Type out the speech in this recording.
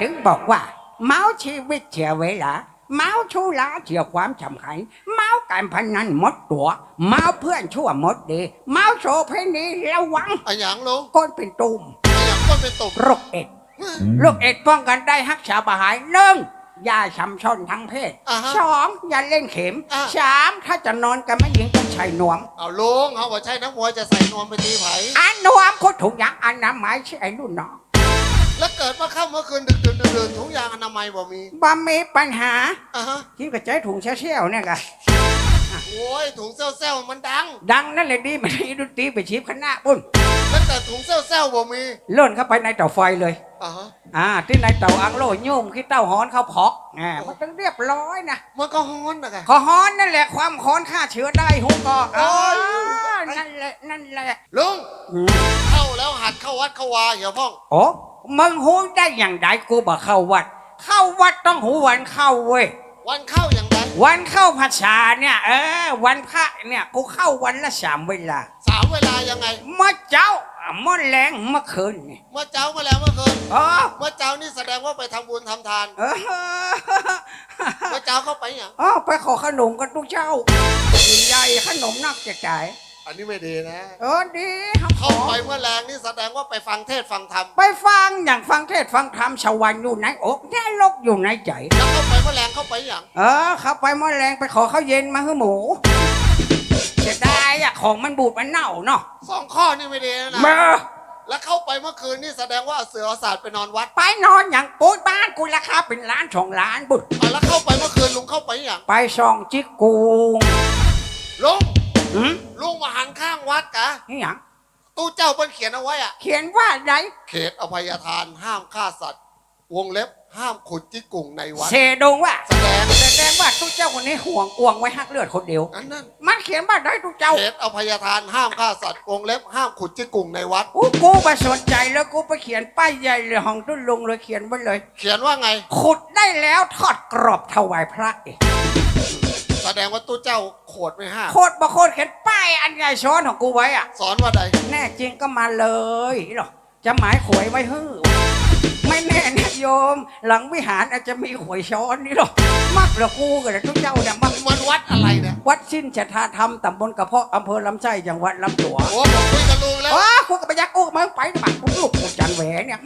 ถึงบอกว่า เมาชีวิตเสียเวลาเมาชูลาเสียความสำคัญเมาการพนันหมดตัว เมาเพื่อนชั่วหมดดี เมาโสเพณีระวังอะหยังลุงก้นเป็นตุ่มอะหยังก้นเป็นตุ่มโรคเอ็ดโรคเอ็ดป้องกันได้ฮักษาบาหายหนึ่งอย่าช้ำชนทั้งเพศอ่าฮะ สองอย่าเล่นเข็มอ่าสามถ้าจะนอนกับแม่หญิงต้องใช้นวม เอาลุงเขาบอกใช่นักมวยจะใส่นวมไปตีไผ่อันนวมก็ถุงยางอนามัยใช่ไอ้รุ่นน้อง แล้วเกิดว่าเข้าเมื่อคืนดึกดื่นดื่นถุงยางอนามัยบ่มีบ่มีปัญหาอะฮะคิดกับใจถุงเชี่ยวๆเนี่ยกะโอ้ยถุงเซลล์ๆมันดัง ดังนั่นเลยดีไม่ได้ดนตรีไปชิบคณะปุ้นแล้วแต่ถุงเซลล์ๆบ่มีเลื่อนเข้าไปในเตาไฟเลยอะฮะอ่าที่ในเตาอังโลโยมขี้เต้าฮ้อนเขาพอกแหมมันต้องเรียบร้อยนะมันก็ฮ้อนนะไงขอฮ้อนนั่นแหละความฮ้อนฆ่าเชื้อได้หุกก็โอ้อ่ายนั่นแหละนั่นแหละลุงอืมเข้าแล้วหัดเข้าวัดเข้าวาเหี่ยวพ่องโอ้ มึงหูได้อย่างไรกูบอกเข้าวัด เข้าวัดต้องหูวันเข้าเว้ย วันเข้าอย่างไรวันเข้าภาษาเนี่ยเออวันพระเนี่ยกูเข้าวันละสามเวลาสามเวลายังไง เมื่อเจ้าเมื่อแรงเมื่อคืนนี่เมื่อเจ้ามาแล้วเมื่อคืนอ๋อเมื่อเจ้านี่แสดงว่าไปทำบุญทำทานเออเมื่อเจ้าเข้าไปอย่างอ๋อไปขอขนมกันทุกเช้ากินใหญ่ขนมนักจะจ่าย อันนี้ไม่ดีนะ เออดีครับขเข้าอไปเมื่อแรงนี่แสดงว่าไปฟังเทศน์ฟังธรรมไปฟังอย่างฟังเทศน์ฟังธรรมชาววันอยู่ในอกแน่ลกอยู่ในใจ แล้วเข้าไปเมื่อแรงเข้าไปอย่างเออเข้าไปเมื่อแรงไปขอข้าวเย็นมาให้หมูจะได้อะของมันบูดมันเน่าเนาะสองข้อนี่ไม่ดีนะนะเมื่อแล้วเข้าไปเมื่อคืนนี่แสดงว่าเอาเสือเอาศาสตร์ไปนอนวัดไปนอนอย่างปูดบ้านกูราคาเป็นล้านสองล้านบุตรอะแล้วเข้าไปเมื่อคืนลุงเข้าไปอย่างไปส่องจิกกูงลุง หืมลุงมาหันข้างวัดกะนี่หยังตู้เจ้าเปิ้นเขียนเอาไว้อะเขียนว่าไรเขตอภัยทานห้ามฆ่าสัตว์ วงเล็บห้ามขุดจิกกุ่งในวัด เสดงว่าแสดงแสดงว่าทุกเจ้าคนนี้ห่วงอวงไว้หักเลือดคนเดียวอันนั้นมันเขียนว่าได้ทุกเจ้าเขตอภัยทานห้ามฆ่าสัตว์วงเล็บห้ามขุดจิกกุ่งในวัด อู้กูไปสนใจแล้วกูไปเขียนป้ายใหญ่เลยห้องตุ้นลงเลยเขียนไว้เลย เขียนว่าไง ขุดได้แล้วทอดกรอบถวายพระเอง แสดงว่าตู้เจ้าโขดไม่ห้ามโคตรบ่โคตรเขียนป้ายอันใหญ่ช้อนของกูไว้อะสอนว่าใดแน่จริงก็มาเลยหรอกจะหมายขวยไว้ฮื้อไม่แน่นะโยม หลังวิหารอาจจะมีขวยช้อนนี่หรอกมักเหลือกูกับทุกเจ้าเนี่ยมักมันวัดอะไรเนี่ยวัดสิ้นจทาธรรมตำบลกระเพาะอำเภอลำไส้จังหวัดลำตัวโอ้ผมคุยกับลุงแล้ว อ๋อกูกับไปยักกูมาไปบักกูลูกกูจันแหวเนี่ย